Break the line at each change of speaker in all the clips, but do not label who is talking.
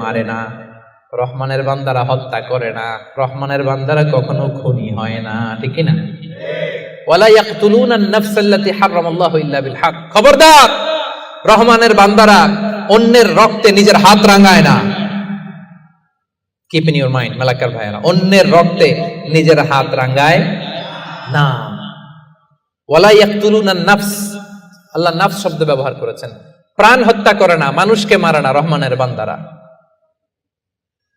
মারে না। রহমানের বান্দারা হত্যা করে না। রহমানের বান্দারা কখনো খুনি হয় না। ঠিক না ওয়ালা আন-নাফস আল্লাতী হারামাল্লাহু ইল্লা বিল হক। খবরদার! রহমানের বান্দারা অন্যের রক্তে নিজের হাত রাঙায় না। Keep in your mind Malakar ভাইয়েরা, অন্যের রক্তে নিজের হাত রাঙায় না। ওয়ালা আন-নাফস আল্লাহ নাফস শব্দ ব্যবহার করেছেন। প্রাণ হত্যা করে না, মানুষকে মারে না রহমানের বান্দারা।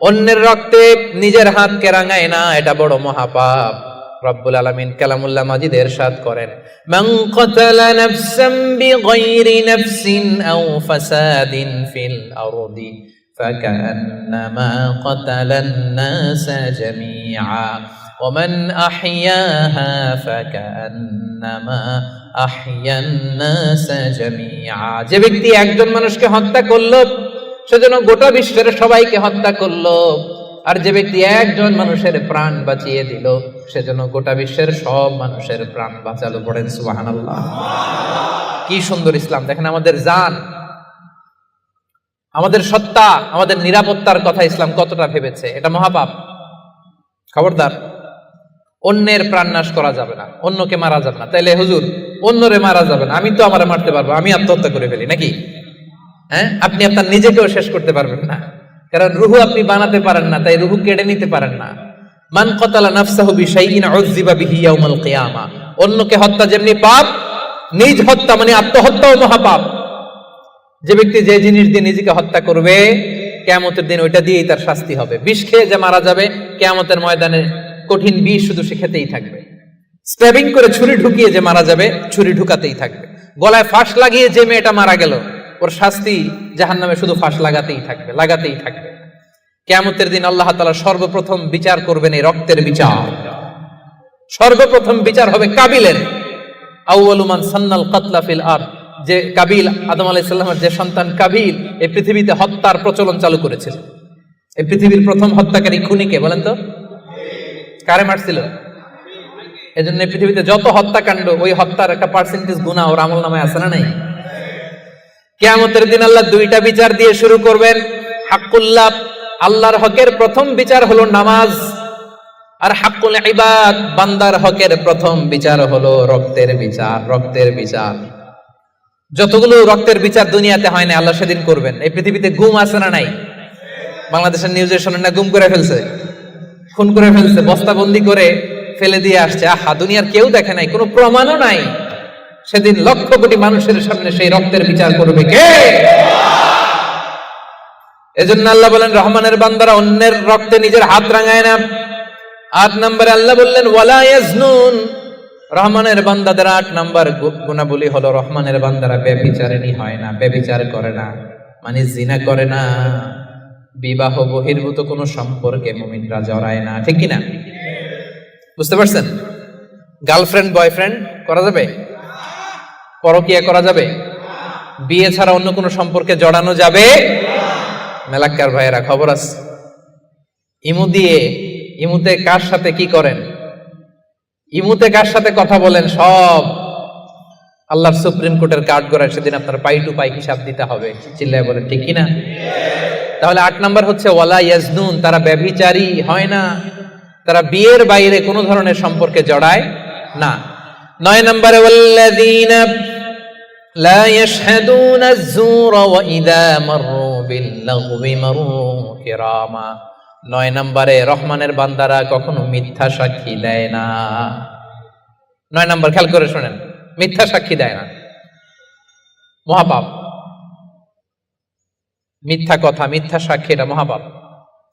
অন্যের রক্তে নিজের হাত কেরাঙায় না এটা বড় মহাপাপ রব্বুল আলামিন কালামুল্লাহ মাজিদ এরশাদ করেন মান কাতালা নাফসান বিগাইরি নাফসিন আও ফাসাদিন ফিল আরদি فكأنما قتل الناس جميعا ومن أحياها فكأنما أحيا الناس جميعا যে ব্যক্তি একজন মানুষকে হত্যা করলো সেজন্য গোটা বিশ্বের সবাইকে হত্যা করল। আর যে ব্যক্তি একজন মানুষের প্রাণ বাঁচিয়ে দিল, সেজন্য গোটা বিশ্বের সব মানুষের প্রাণ বাঁচালো পড়েন সুবহানাল্লাহ। কি সুন্দর ইসলাম। দেখেন আমাদের জান, আমাদের সত্তা, আমাদের নিরাপত্তার কথা ইসলাম কতটা ভেবেছে। এটা মহাপাপ। খবরদার, অন্যের প্রাণ নাশ করা যাবে না, অন্যকে মারা যাবে না। তাইলে হুজুর, অন্যরে মারা যাবে না, আমি তো আমার মারতে পারব, আমি আত্মহত্যা করে ফেলি, নাকি? হ্যাঁ? আপনি আপনার নিজেকেও শেষ করতে পারবেন না। কারণ রুহু আপনি বানাতে পারেন না, তাই রুহু কেড়ে নিতে পারেন না। মান কতালা নাফসাহু বিশাইইন উযযিবা বিহি ইয়াউমাল কিয়ামা। অন্যকে হত্যা যেমনি পাপ, নিজ হত্যা মানে আত্মহত্যাও মহাপাপ। যে ব্যক্তি যে জিনিস দিয়ে নিজেকে হত্যা করবে, কেয়ামতের দিন ওইটা দিয়েই তার শাস্তি হবে। বিষ খেয়ে যে মারা যাবে, কেয়ামতের ময়দানে কঠিন বিষ শুধু সে খেতেই থাকবে। স্ট্যাবিং করে ছুরি ঢুকিয়ে যে মারা যাবে, ছুরি ঢুকাতেই থাকবে। গলায় ফাঁস লাগিয়ে যে মেয়েটা মারা গেল ওর শাস্তি জাহান নামে শুধু ফাঁস লাগাতেই থাকবে লাগাতেই থাকবে। কেয়ামতের দিন আল্লাহ তালা সর্বপ্রথম বিচার করবেন এই রক্তের বিচার। সর্বপ্রথম বিচার হবে কাবিলের। আউয়ালুমান সান্নাল কাতলা ফিল আর যে কাবিল, আদম আলাইসাল্লামের যে সন্তান কাবিল, এই পৃথিবীতে হত্যার প্রচলন চালু করেছিল। এই পৃথিবীর প্রথম হত্যাকারী খুনিকে, বলেন তো? কারে মারছিল? এজন্য পৃথিবীতে যত হত্যাকাণ্ড, ওই হত্যার একটা পার্সেন্টেজ গুণা ওর আমল নামায় আছে না নাই? কেয়ামতের দিন আল্লাহ দুইটা বিচার দিয়ে শুরু করবেন। হাক্কুল্লাহ আল্লাহর হকের প্রথম বিচার হলো নামাজ, আর হাক্কুল ইবাদ, বান্দার হকের প্রথম বিচার হলো রক্তের বিচার রক্তের বিচার। যতগুলো রক্তের বিচার দুনিয়াতে হয় না, আল্লাহ সেদিন করবেন। এই পৃথিবীতে গুম আছে না নাই? বাংলাদেশের নিউজে শোনেন না গুম করে ফেলছে। খুন করে ফেলছে, বস্তাবন্দি করে ফেলে দিয়ে আসছে। আহা, দুনিয়ার কেউ দেখে নাই, কোনো প্রমাণও নাই। সেদিন লক্ষ কোটি মানুষের সামনে সেই রক্তের বিচার করবে কে? এজন্য আল্লাহ বলেন, রহমানের বান্দারা অন্যের রক্তে নিজের হাত রাঙায় না। আট নম্বরে আল্লাহ বললেন, ওয়ালা ইয়াজনুন। রহমানের বান্দাদের আট নাম্বার গুণাবলী হলো, রহমানের বান্দারা ব্যবিচারিণী হয় না, ব্যবিচার করে না মানে জিনা করে না। বিবাহ বহির্ভূত কোনো সম্পর্কে মুমিনরা জড়ায় না, ঠিক কিনা? বুঝতে পারছেন? গার্লফ্রেন্ড, বয়ফ্রেন্ড, করা যাবে? পরকিয়া করা যাবে? বিয়ে ছাড়া অন্য কোনো সম্পর্কে জড়ানো যাবে? মেলাক্কার ভাইয়েরা, খবর আছে। ইমু দিয়ে, ইমুতে কার সাথে কি করেন? ইমুতে কার সাথে কথা বলেন? সব। আল্লাহর সুপ্রিম কোর্টের কার্ড করায় সেদিন আপনার পাই টু পাই হিসাব দিতে হবে। চিল্লায় বলেন ঠিক কিনা? তাহলে আট নাম্বার হচ্ছে, ওয়ালা ইয়াজনুন তারা ব্যভিচারী হয় না। তারা বিয়ের বাইরে কোনো ধরনের সম্পর্কে জড়ায় না। নয় নম্বরে لا يشهدون الزور وإذا مروا باللغو مروا كراما নয় নম্বরে রহমানের বান্দারা কখনো মিথ্যা সাক্ষী দেয় না নয় নম্বর খেয়াল করে শোনেন মিথ্যা সাক্ষী দেয় না মহাপাপ মিথ্যা কথা মিথ্যা সাক্ষী এটা মহাপাপ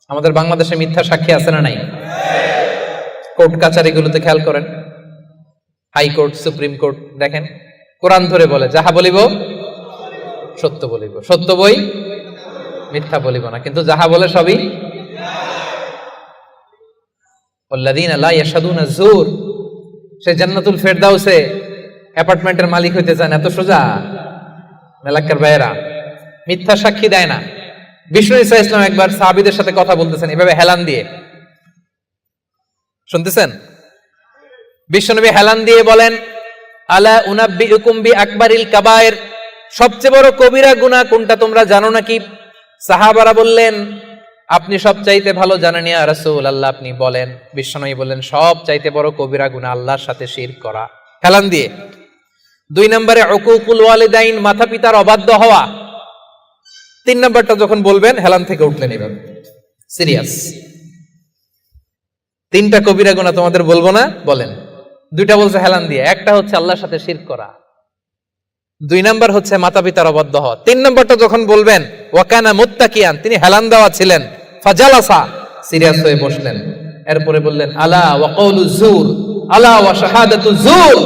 আমাদের বাংলাদেশে মিথ্যা সাক্ষী আছে না নাই কোর্ট কাচারিগুলোতে খেয়াল করেন হাইকোর্ট সুপ্রিম কোর্ট দেখেন কোরআন ধরে বলে, যাহা বলিব, সত্য বলিব। সত্য বই মিথ্যা বলিব না, কিন্তু যাহা বলে সবই ওল্লাদিন আল্লাহ জুর সে জান্নাতুল ফেরদাউসে অ্যাপার্টমেন্টের মালিক হইতে চান এত সোজা? মেলাক্কার ভাইয়েরা, মিথ্যা সাক্ষী দেয় না। বিষ্ণু ইসা ইসলাম একবার সাহাবিদের সাথে কথা বলতেছেন, এভাবে হেলান দিয়ে। শুনতেছেন? বিশ্বনবী হেলান দিয়ে বলেন আলা উনাব্বি উকুম্বি আকবারিল কাবায়ের। সবচেয়ে বড় কবিরা গুনাহ কোনটা তোমরা জানো নাকি? সাহাবারা বললেন, আপনি সব চাইতে ভালো জানেন আল্লাহ আপনি বলেন, বিশ্বনবী বললেন সব চাইতে বড় কবিরা গুনাহ আল্লাহর সাথে শির করা। হেলান দিয়ে। দুই নম্বরে, উকুকুল ওয়ালিদাইন মাতা পিতার অবাধ্য হওয়া। তিন নম্বরটা যখন বলবেন, হেলান থেকে উঠলেন এভাবে। সিরিয়াস। তিনটা কবিরা গুণা তোমাদের বলব না? বলেন। দুইটা বলছে হেলান দিয়ে, একটা হচ্ছে আল্লাহর সাথে শির করা। দুই নাম্বার হচ্ছে মাতা পিতার অবদ্ধ হওয়া। তিন নম্বরটা যখন বলবেন, ওয়াকানা মুত্তাকিয়ান, তিনি হেলান দেওয়া ছিলেন, ফাজালাসা, সিরিয়াস হয়ে বসলেন। এরপরে বললেন, আলা ওয়াকাউলু জুর আলা ওয়া শাহাদাতু জুর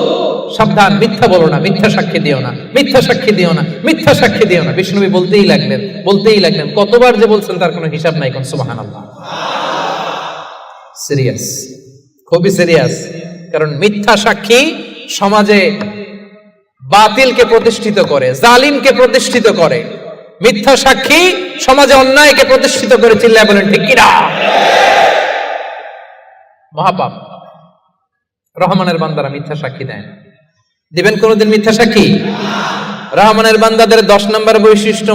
সাবধান, মিথ্যা বলো না, মিথ্যা সাক্ষী দিও না, মিথ্যা সাক্ষী দিও না, মিথ্যা সাক্ষী দিও না। বিষ্ণুবী বলতেই লাগলেন বলতেই লাগলেন, কতবার যে বলছেন তার কোনো হিসাব নাই কোন সুবহানাল্লাহ। সিরিয়াস, খুবই সিরিয়াস। কারণ মিথ্যা সাক্ষী সমাজে বাতিলকে প্রতিষ্ঠিত করে, জালিমকে প্রতিষ্ঠিত করে। মিথ্যা সাক্ষী সমাজে অন্যায়কে প্রতিষ্ঠিত করে চিল্লায় বলেন, ঠিক কিনা? মহাপাপ। রহমানের বান্দারা মিথ্যা সাক্ষী দেয় না দিবেন কোনোদিন মিথ্যা সাক্ষী? রহমানের বান্দাদের দশ নম্বর বৈশিষ্ট্য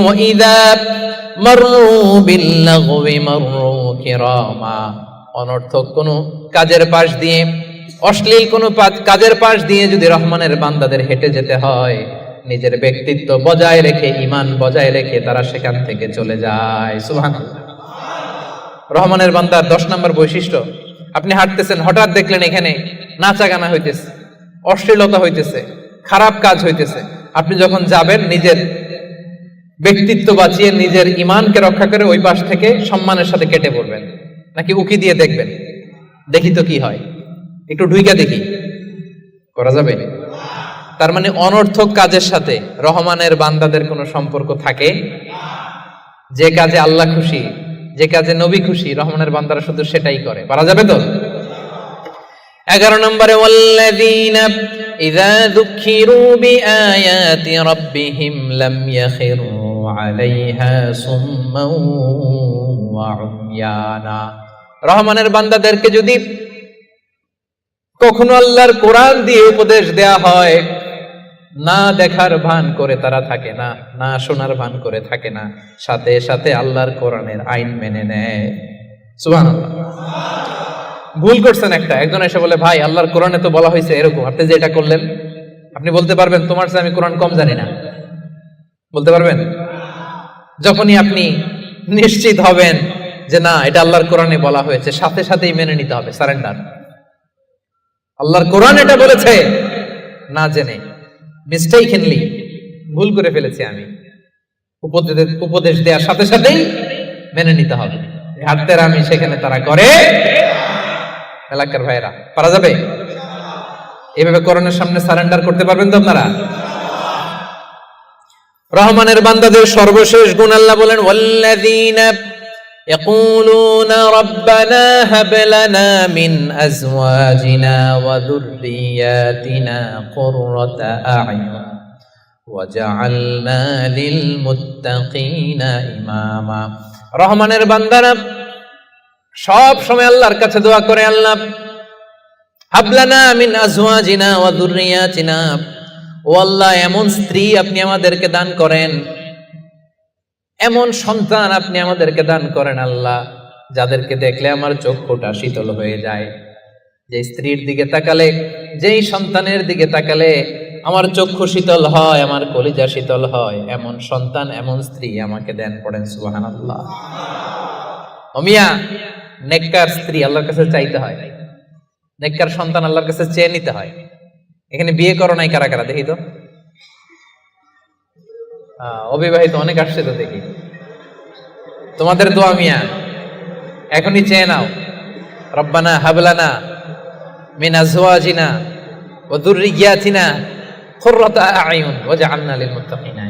অনর্থক কোনো কাজের পাশ দিয়ে অশ্লীল কোনো কাজের পাশ দিয়ে যদি রহমানের বান্দাদের হেঁটে যেতে হয়, নিজের ব্যক্তিত্ব বজায় রেখে ইমান বজায় রেখে তারা সেখান থেকে চলে যায়। সুবহানাল্লাহ। রহমানের বান্দার দশ নম্বর বৈশিষ্ট্য, আপনি হাঁটতেছেন, হঠাৎ দেখলেন এখানে নাচা গানা হইতেছে, অশ্লীলতা হইতেছে, খারাপ কাজ হইতেছে। আপনি যখন যাবেন, নিজের ব্যক্তিত্ব বাঁচিয়ে নিজের ইমানকে রক্ষা করে ওই পাশ থেকে সম্মানের সাথে কেটে পড়বেন, নাকি উকি দিয়ে দেখবেন, দেখি তো কি হয়। একটু ঢুইকা দেখি। করা যাবে? তার মানে অনর্থক কাজের সাথে রহমানের বান্দাদের কোনো সম্পর্ক থাকে? যে কাজে আল্লাহ খুশি, যে কাজে নবী খুশি, রহমানের বান্দারা শুধু সেটাই করে। পারা যাবে তো? এগারো নম্বরে রহমানের বান্দাদেরকে যদি কখনো আল্লাহর কোরআন দিয়ে উপদেশ দেয়া হয়, না দেখার ভান করে তারা থাকে না না শোনার ভান করে থাকে না, সাথে সাথে আল্লাহর কোরআনের আইন মেনে নেয়। ভুল করছেন একটা, একজন এসে বলে, ভাই, আল্লাহর কোরআনে তো বলা হয়েছে এরকম, আপনি যে এটা করলেন, আপনি বলতে পারবেন তোমার চেয়ে আমি কোরআন কম জানি না। বলতে পারবেন? যখনই আপনি নিশ্চিত হবেন যে না, এটা আল্লাহর কোরআনে বলা হয়েছে, সাথে সাথেই মেনে নিতে হবে, সারেন্ডার। আল্লাহর কোরআন এটা বলেছে। না জেনে মিস্টেকলি ভুল করে ফেলেছি আমি। উপদেশ উপদেশ দেওয়ার সাথে সাথেই মেনে নিতে হবে। ঘাটতের আমি সেখানে তারা করে। এলাকার ভাইয়েরা, পারা যাবে? এভাবে করোনার সামনে সারেন্ডার করতে পারবেন তো আপনারা? রহমানের বান্দাদের সর্বশেষ গুণ আল্লাহ বলেন, ওয়াল্লাযীনা يقولون ربنا هب لنا من أزواجنا وذرياتنا قرة أعين وجعلنا للمتقين إماما রহমানের বান্দারা সব সময় আল্লাহর কাছে দোয়া করে আল্লাহ হাবলানা মিন আজওয়াজিনা ওয়া যুররিয়াতিনা ও আল্লাহ এমন স্ত্রী আপনি আমাদেরকে দান করেন এমন সন্তান আপনি আমাদেরকে দান করেন আল্লাহ, যাদেরকে দেখলে আমার চক্ষুটা শীতল হয়ে যায়। যে স্ত্রীর দিকে তাকালে, যেই সন্তানের দিকে তাকালে আমার চক্ষু শীতল হয়, আমার কলিজা শীতল হয়, এমন সন্তান, এমন স্ত্রী আমাকে দেন পড়েন সুবাহান আল্লাহ অমিয়া নেককার স্ত্রী আল্লাহর কাছে চাইতে হয়। নেককার সন্তান আল্লাহর কাছে চেয়ে নিতে হয়। এখানে বিয়ে করো নাই কারা কারা, দেখি তো। অবিবাহিত, অনেক আসছে তো দেখি। তোমাদের দোয়া মিয়া, এখনই চেয়ে নাও। রব্বানা হাবলানা মিন আজওয়াজিনা ওয়া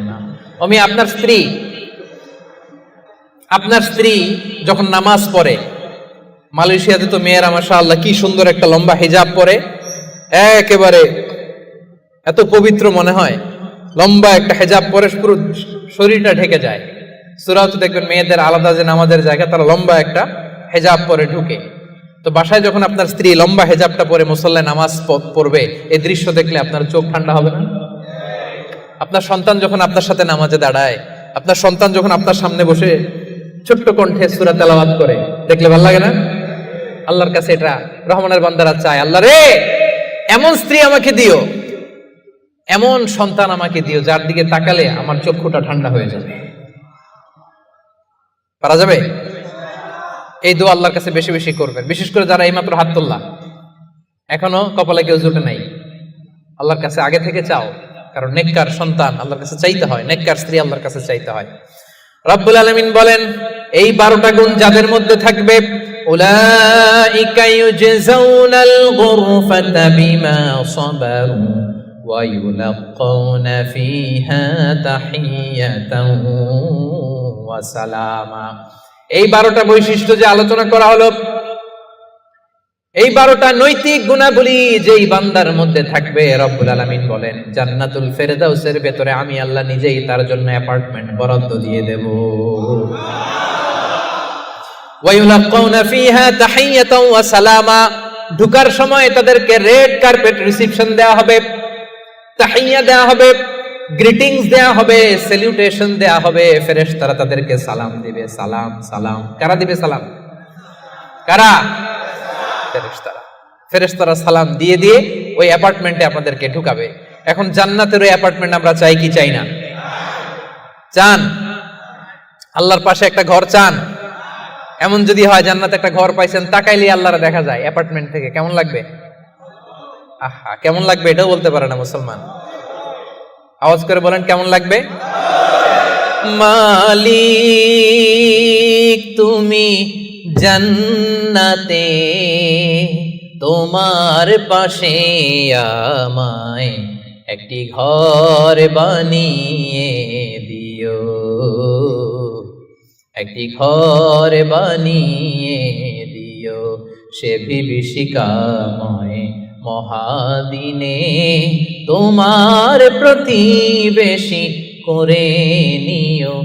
ইমামা। আমি আপনার স্ত্রী আপনার স্ত্রী যখন নামাজ পড়ে, মালয়েশিয়াতে তো মেয়েরা মাসা আল্লাহ কি সুন্দর একটা লম্বা হিজাব পরে, একেবারে এত পবিত্র মনে হয়। লম্বা একটা হেজাব পরে পুরো শরীরটা ঢেকে যায়। সুরাও তো দেখবেন মেয়েদের আলাদা যে নামাজের জায়গা, তারা লম্বা একটা হেজাব পরে ঢুকে। তো বাসায় যখন আপনার স্ত্রী লম্বা হেজাবটা পরে মুসল্লায় নামাজ পড়বে, এই দৃশ্য দেখলে আপনার চোখ ঠান্ডা হবে না? আপনার সন্তান যখন আপনার সাথে নামাজে দাঁড়ায়, আপনার সন্তান যখন আপনার সামনে বসে ছোট্ট কণ্ঠে সুরা তেলাওয়াত করে, দেখলে ভালো লাগে না? আল্লাহর কাছে এটা রহমানের বান্দারা চায়, আল্লাহ রে, এমন স্ত্রী আমাকে দিও এমন সন্তান আমাকে দিও, যার দিকে তাকালে আমার চক্ষুটা ঠান্ডা হয়ে যাবে। পারা যাবে? এই দোয়া আল্লাহর কাছে বেশি বেশি করবেন। বিশেষ করে যারা এইমাত্র হাত তুললা। এখনও কপালে কেউ জুটে নাই। আল্লাহর কাছে আগে থেকে চাও, কারণ নেককার সন্তান আল্লাহর কাছে চাইতে হয়, নেককার স্ত্রী আল্লাহর কাছে চাইতে হয়। রব্বুল আলামিন বলেন, এই বারোটা গুণ যাদের মধ্যে থাকবে, উলাইকা ইউজজাউনাল গুরফাতা বিমা সাবারু। ফিহা তাহিয়াতান ওয়া সালামা এই বারোটা বৈশিষ্ট্য যে আলোচনা করা হলো, এই বারোটা নৈতিক গুণাবলী যেই বান্দার মধ্যে থাকবে, রব্বুল আলামিন বলেন, জান্নাতুল ফেরদাউসের ভেতরে আমি আল্লাহ নিজেই তার জন্য অ্যাপার্টমেন্ট বরাদ্দ দিয়ে দেব। ওয়ায়ুলাক্কাউনা ফিহা তাহিয়াতাও ওয়া সালামা ঢুকার সময় তাদেরকে রেড কার্পেট রিসিপশন দেওয়া হবে। তাহিয়া দেওয়া হবে গ্রিটিংস দেওয়া হবে সেলিউটেশন দেওয়া হবে, ফেরেশতারা তাদেরকে সালাম দিবে, সালাম সালাম। কারা দিবে সালাম? কারা? ফেরেশতারা। ফেরেশতারা সালাম দিয়ে দিয়ে ওই অ্যাপার্টমেন্টে আপনাদেরকে ঢুকাবে। এখন জান্নাতের ওই অ্যাপার্টমেন্ট আমরা চাই কি চাই না? চান? আল্লাহর পাশে একটা ঘর চান? এমন যদি হয় জান্নাতে একটা ঘর পাইছেন তাকাইলে আল্লাহরা দেখা যায় অ্যাপার্টমেন্ট থেকে। কেমন লাগবে? আহা, কেমন লাগবে এটাও বলতে পারে না মুসলমান। আওয়াজ করে বলেন, কেমন লাগবে? মালিক, তুমি জান্নাতে, তোমার পাশে আমায় একটি ঘর বানিয়ে দিও। একটি ঘর বানিয়ে দিও, সে বিভীষিকাময় মহাদিনে তোমার প্রতিবেশী করে নিও।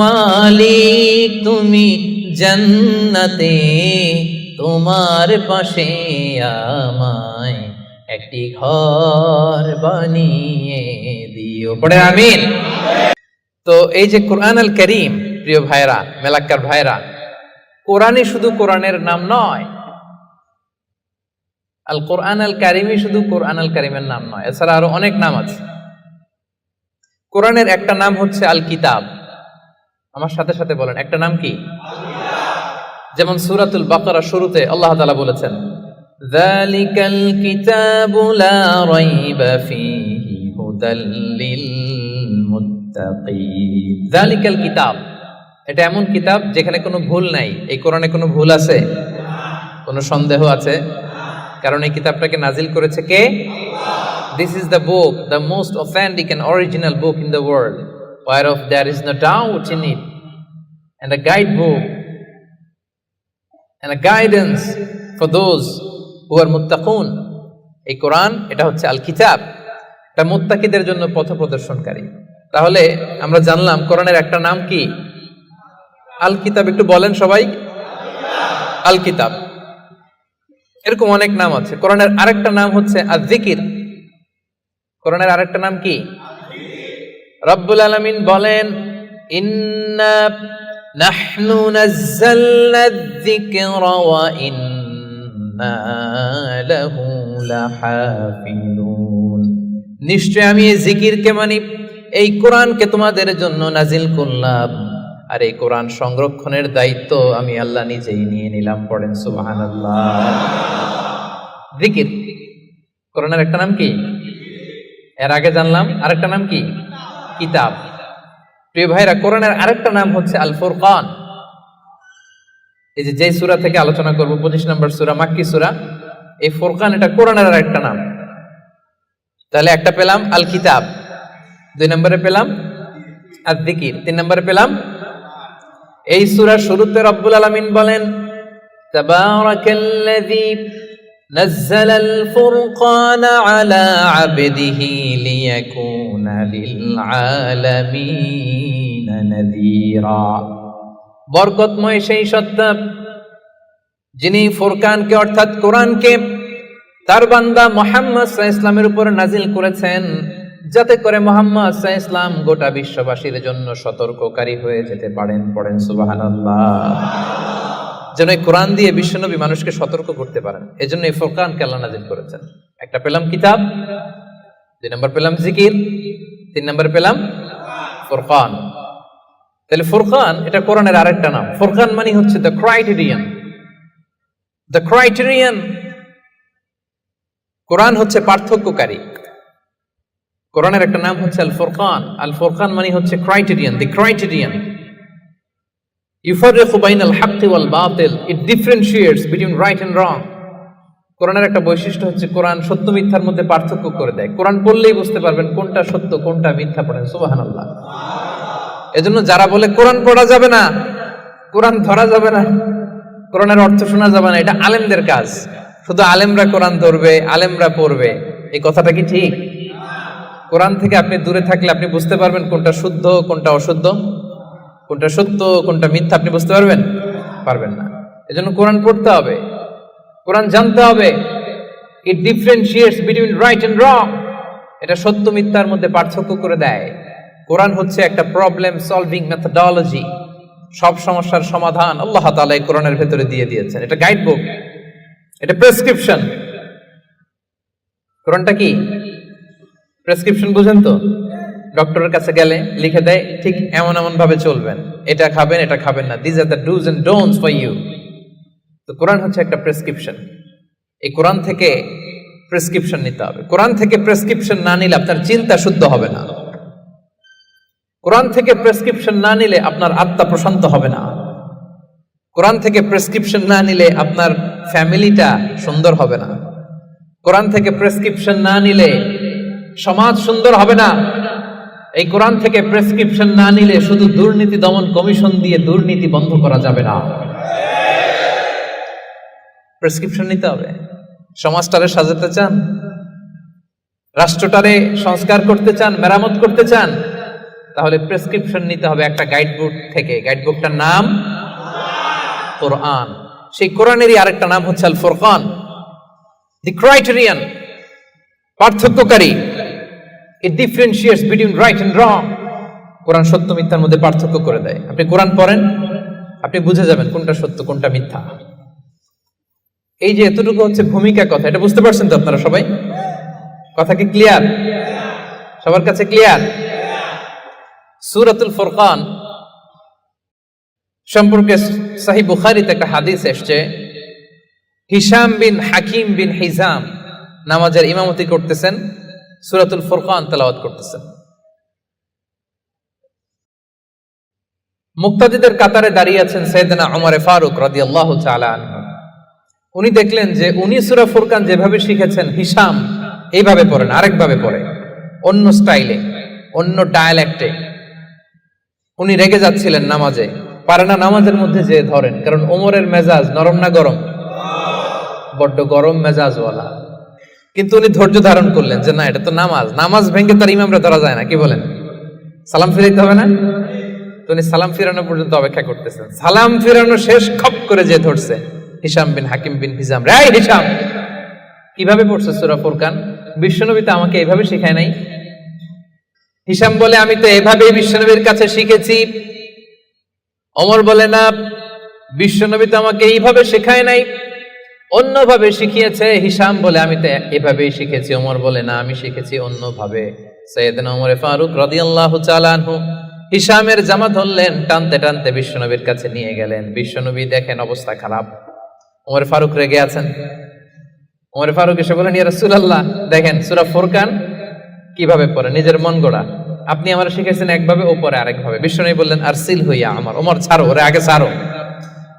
মালিক, তুমি জান্নাতে, তোমার পাশে আমায় একটি ঘর বানিয়ে দিও। পড়ে আমিন। তো এই যে কোরআন আল করিম, প্রিয় ভাইরা মেলাক্কার ভাইরা কোরআনই শুধু কোরআনের নাম নয় আল কোরআন আল কারিমই শুধু কোরআন আল কারিমের নাম নয় এছাড়া আরো অনেক নাম আছে কোরআনের একটা নাম হচ্ছে আল কিতাব আমার সাথে সাথে বলেন একটা নাম কি যেমন সুরাতুল বাকারা শুরুতে আল্লাহ তাআলা বলেছেন ذلك الكتاب لا ريب فيه هدى للمتقين ذلك الكتاب এটা এমন কিতাব যেখানে কোনো ভুল নাই এই কোরআনে কোনো ভুল আছে কোনো সন্দেহ আছে কারণ এই কিতাবটাকে নাজিল করেছে কে? This is the book the most authentic and original book in the world war of there is no doubt in it and a guide book and a guidance for those who are মুত্তাকুন এই কোরআন, এটা হচ্ছে আল কিতাব এটা মুত্তাকিদের জন্য পথ প্রদর্শনকারী। তাহলে আমরা জানলাম কোরআনের একটা নাম কি? আল কিতাব একটু বলেন সবাই। আল কিতাব এরকম অনেক নাম আছে। কোরআনের আরেকটা নাম হচ্ছে আর জিকির কোরআনের আরেকটা নাম কি? রব্বুল আলামিন বলেন নিশ্চয় আমি এই জিকিরকে মানি, এই কোরআনকে তোমাদের জন্য নাজিল করলাম। আর এই কোরআন সংরক্ষণের দায়িত্ব আমি আল্লাহ নিজেই নিয়ে নিলাম, পড়েন সুবাহান আল্লাহ জিকির, কোরআনের একটা নাম কি? এর আগে জানলাম, আরেকটা নাম কি? কিতাব। প্রিয় ভাইরা, কোরআনের আরেকটা নাম হচ্ছে আল ফুরকান এই যে যেই সূরা থেকে আলোচনা করব, পঁচিশ নম্বর সূরা, মাক্কি সূরা, এই ফুরকান এটা কোরআনের আরেকটা নাম। তাহলে একটা পেলাম আল কিতাব দুই নম্বরে পেলাম আর দিকির তিন নম্বরে পেলাম এই সূরার শুরুতে রব্বুল আলামিন বলেন تبارك الذي نزل الفرقان على عبده ليكون للعالمين نذيرا বরকতময় সেই সত্তা যিনি ফুরকানকে অর্থাৎ কোরআনকে তার বান্দা মোহাম্মদ ইসলামের উপর নাজিল করেছেন যাতে করে মোহাম্মদ ইসলাম গোটা বিশ্ববাসীর জন্য সতর্ককারী হয়ে যেতে পারেন, পড়েন সুবহানাল্লাহ। যেন কোরআন দিয়ে বিশ্বনবী মানুষকে সতর্ক করতে পারেন। এজন্য এই ফোরকানকে আল্লাহ নাজিল করেছেন। একটা পেলাম কিতাব, দুই নম্বর পেলাম জিকির, তিন নম্বর পেলাম ফোরকান। তাহলে ফোরকান, এটা কোরআনের আরেকটা নাম। ফোরকান মানে হচ্ছে দ্য ক্রাইটেরিয়ান দ্য ক্রাইটেরিয়ান কোরআন হচ্ছে পার্থক্যকারী। কোরআনের একটা নাম হচ্ছে আল ফোরকান আল ফোরকান মানে হচ্ছে ক্রাইটেরিয়ান দি ক্রাইটেরিয়ান ইউফারিকু বাইনাল হাক্কি ওয়াল বাতিল it differentiates between right and wrong কোরআনের একটা বৈশিষ্ট্য হচ্ছে কোরআন সত্য মিথ্যার মধ্যে পার্থক্য করে দেয়। কোরআন পড়লেই বুঝতে পারবেন কোনটা সত্য, কোনটা মিথ্যা পড়েন। সুবহানাল্লাহ। এজন্য যারা বলে কোরআন পড়া যাবে না, কোরআন ধরা যাবে না, কোরআনের অর্থ শোনা যাবে না, এটা আলেমদের কাজ। শুধু আলেমরা কোরআন ধরবে, আলেমরা পড়বে। এই কথাটা কি ঠিক? কোরআন থেকে আপনি দূরে থাকলে আপনি বুঝতে পারবেন কোনটা শুদ্ধ, কোনটা অশুদ্ধ, কোনটা সত্য, কোনটা মিথ্যা, আপনি বুঝতে পারবেন? পারবেন না। এজন্য কোরআন পড়তে হবে। কোরআন জানতে হবে। It differentiates between right and wrong এটা সত্য, মিথ্যার মধ্যে পার্থক্য করে দেয়। কোরআন হচ্ছে একটা প্রবলেম সলভিং মেথডোলজি সব সমস্যার সমাধান আল্লাহ তাআলা এই কোরআনের ভেতরে দিয়ে দিয়েছেন। এটা গাইড বুক এটা প্রেসক্রিপশন কোরআনটা কি? প্রেসক্রিপশন বুঝেন তো? ডক্টরের কাছে গেলে লিখে দেয়, ঠিক এমন এমন ভাবে চলবেন। এটা খাবেন এটা খাবেন না। These are the dos and don'ts for you তো কোরআন হচ্ছে একটা প্রেসক্রিপশন এই কোরআন থেকে প্রেসক্রিপশন নিতে হবে। কোরআন থেকে প্রেসক্রিপশন না নিলে আপনার চিন্তা শুদ্ধ হবে না। কোরআন থেকে প্রেসক্রিপশন না নিলে আপনার আত্মা প্রশান্ত হবে না। কোরআন থেকে প্রেসক্রিপশন না নিলে আপনার ফ্যামিলিটা সুন্দর হবে না। কোরআন থেকে প্রেসক্রিপশন না নিলে সমাজ সুন্দর হবে না। এই কোরআন থেকে প্রেসক্রিপশন না নিলে শুধু দুর্নীতি দমন কমিশন দিয়ে দুর্নীতি বন্ধ করা যাবে না। প্রেসক্রিপশন নিতে হবে। সমাজটারে সাজাতে চান। রাষ্ট্রটারে সংস্কার করতে চান, মেরামত করতে চান, তাহলে প্রেসক্রিপশন নিতে হবে একটা গাইড বুক থেকে। গাইড বুকটার নাম কোরআন। সেই কোরআনেরই আরেকটা নাম হচ্ছে আল Furqan the criterion পার্থক্যকারী। It differentiates between right and wrong কোরআন সত্য মিথ্যার মধ্যে পার্থক্য করে দেয়। আপনি কোরআন পড়েন, আপনি বুঝে যাবেন কোনটা সত্য, কোনটা মিথ্যা। এই যে এতটুকু হচ্ছে ভূমিকা কথা, এটা বুঝতে পারছেন তো আপনারা সবাই? কথা কি ক্লিয়ার সবার কাছে ক্লিয়ার সুরাতুল ফুরকান সম্পর্কে সাহি বুখারিতে একটা হাদিস এসছে হিসাম বিন হাকিম বিন হিজাম নামাজের ইমামতি করতেছেন। সুরাতুল ফুরকান তেলাওয়াত করতেছেন। মুক্তাদিদের কাতারে দাঁড়িয়ে আছেন সৈয়দনা ওমরে ফারুক তাআলা আনহু। উনি দেখলেন যে উনি সূরা ফুরকান যেভাবে শিখেছেন, হিসাম এইভাবে পড়েন, আরেকভাবে পড়ে। অন্য স্টাইলে, অন্য ডায়ালেক্টে। উনি রেগে যাচ্ছিলেন নামাজে। পারে না নামাজের মধ্যে যে ধরেন, কারণ ওমরের মেজাজ নরম না গরম? বড্ড গরম মেজাজওয়ালা। কিন্তু উনি ধৈর্য ধারণ করলেন যে না, এটা তো নামাজ। নামাজ ভেঙে তার ইমামরা ধরা যায় না, কি বলেন? সালাম ফিরাইতে হবে না? তো উনি সালাম ফিরানো পর্যন্ত অপেক্ষা করতেছেন। সালাম ফিরানো শেষ, খপ করে যে ধরছে হিসাম বিন হাকিম বিন হিসাম রাই হিসাম কীভাবে পড়ছে সুরা ফুরকান? বিশ্বনবী তো আমাকে এভাবে শেখায় নাই। হিসাম বলে, আমি তো এভাবেই বিশ্বনবীর কাছে শিখেছি। অমর বলে, না, বিশ্বনবী তো আমাকে এইভাবে শেখায় নাই। অন্যভাবে শিখিয়েছে হিসাম বলে, আমি তো এভাবেই শিখেছি। ওমর বলে, না, আমি শিখেছি অন্যভাবে। সৈয়দনা ফারুক রাদিয়াল্লাহু তাআলা আনহু হিসামের জামা ধরলেন, টানতে টানতে বিশ্বনবীর কাছে নিয়ে গেলেন। বিশ্বনবী দেখেন অবস্থা খারাপ। ওমর ফারুক রেগে আছেন। ওমর ফারুক এসে বলেন, ইয়া রাসূলুল্লাহ, দেখেন সূরা ফুরকান কীভাবে পড়ে? নিজের মন গড়া। আপনি আমার শিখেছেন একভাবে, ওপরে আরেকভাবে। বিশ্বনবী বললেন আর সিল হইয়া আমার। ওমর ছাড়ো, ওরে আগে ছাড়ো।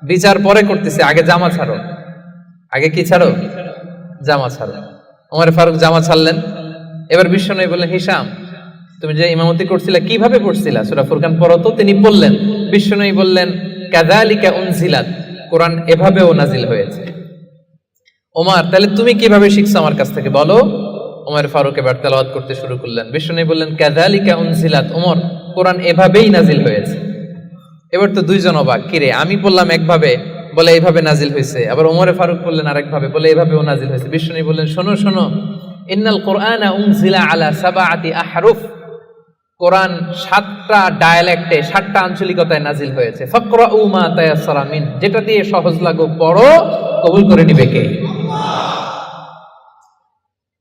বিচার পরে করতেছে, আগে জামা ছাড়ো। আগে কি ছাড়ো? জামা ছাড়ো। ওমর ফারুক জামা ছাড়লেন। এবার বিশ্বনবী বললেন হিসাম তুমি যে ইমামতি করছিলে, কীভাবে পড়ছিলা? সূরা ফুরকান পড়ো তো, তিনি বললেন বিশ্বনবী বললেন, কাযালিকা উনজিলাত, কোরআন এভাবেও নাজিল হয়েছে। ওমার, তাহলে তুমি কীভাবে শিখছো আমার কাছ থেকে? বলো। ওমর ফারুক এবার তেলাওয়াত করতে শুরু করলেন। বিষ্ণু বললেন, কাযালিকা উনজিলাত, ওমর, কোরআন এভাবেই নাজিল হয়েছে। এবার তো দুইজন অবাক কিরে আমি বললাম একভাবে বলে, এইভাবে নাজিল হয়েছে। আবার ওমরে ফারুক বললেন আরেকভাবে, বলে এইভাবেও নাজিল হয়েছে। বিষ্ণু বললেন, শোনো শোনো, ইন্নাল কোরআন উনজিলা আলা সাবাআতি আহরুফ। কোরআন সাতটা ডায়ালেক্টে, সাতটা আঞ্চলিকতায় নাজিল হয়েছে। ফকরাউ মা তায়াসসারা মিন। যেটা দিয়ে সহজ লাগো, পড়ো, কবুল করে নিবে কে?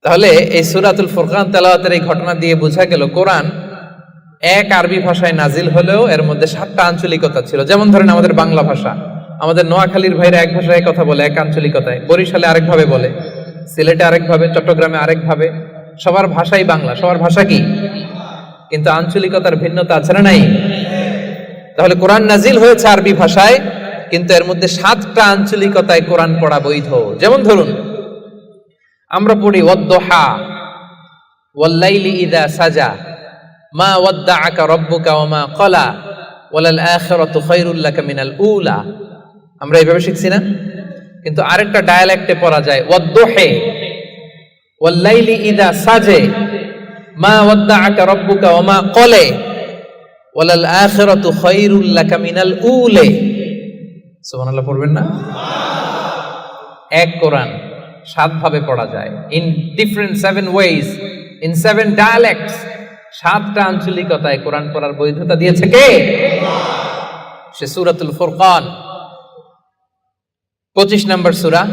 তাহলে এই সুরাতুল ফুরকান তেলাওয়াতের এই ঘটনা দিয়ে বোঝা গেল, কোরআন এক আরবি ভাষায় নাজিল হলেও এর মধ্যে সাতটা আঞ্চলিকতা ছিল। যেমন ধরেন আমাদের বাংলা ভাষা। আমাদের নোয়াখালীর ভাইরা এক ভাষায় কথা বলে, এক আঞ্চলিকতায়। বরিশালে আরেকভাবে বলে, সিলেটে আরেকভাবে চট্টগ্রামে আরেকভাবে সবার ভাষাই বাংলা। সবার ভাষা কি? কিন্তু আঞ্চলিকতার ভিন্নতা আছে না নাই? তাহলে কোরআন নাজিল হয়েছে আরবি ভাষায়, কিন্তু এর মধ্যে সাতটা আঞ্চলিকতায় কোরআন পড়া বৈধ। যেমন ধরুন, আমরা পড়ি, ওয়াদ্দোহা, ওয়াল্লাইলি ইদা সাজা, মা ওয়াদ্দাআকা রাব্বুকা ওয়া মা ক্বালা ওয়ালাল আখিরাতু খায়রুল লাকা মিনাল উলা। আমরা এইভাবে শিখছি না? কিন্তু আরেকটা ডায়ালেক্টে পড়া যায়, ওয়াদ্দোহে। ওয়াল্লাইলি ইদা সাজে। মা ওয়াদ্দাআকা রাব্বুকা ওয়া মা ক্বালে। ওয়ালাল আখিরাতু খায়রুল লাকা মিনাল উলে। সুবহানাল্লাহ, পড়বেন না? এক কোরআন সাত ভাবে পড়া যায় in different seven ways in seven dialects সাতটা আঞ্চলিকতায় কোরআন পড়ার বৈধতা দিয়েছে কে? সে সুরাতুল ফুরকান। পঁচিশ নম্বর সুরা,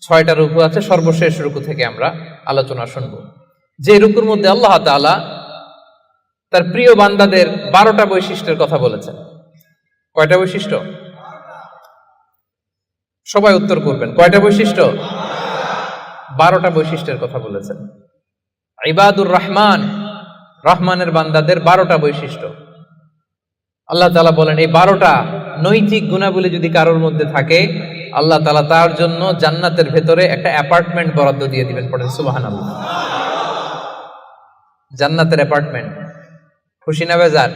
ছয়টা রুকু আছে, সর্বশেষ রুকু থেকে আমরা আলোচনা শুনব। যে রুকুর মধ্যে আল্লাহ তাআলা তার প্রিয় বান্দাদের বারোটা বৈশিষ্ট্যের কথা বলেছেন। কয়টা বৈশিষ্ট্য? সবাই উত্তর করবেন। কয়টা বৈশিষ্ট্য? বারোটা বৈশিষ্ট্যের কথা বলেছেন। ইবাদুর রহমান, রহমানের বান্দাদের বারোটা বৈশিষ্ট্য। আল্লাহ তালা বলেন, এই বারোটা নৈতিক গুণাবলী যদি কারোর মধ্যে থাকে, আল্লাহ তালা তার জন্য জান্নাতের ভেতরে একটা অ্যাপার্টমেন্ট বরাদ্দ দিয়ে দিবেন পড়েন সুবাহান আল্লাহ জান্নাতের অ্যাপার্টমেন্ট। খুশি না বেজার?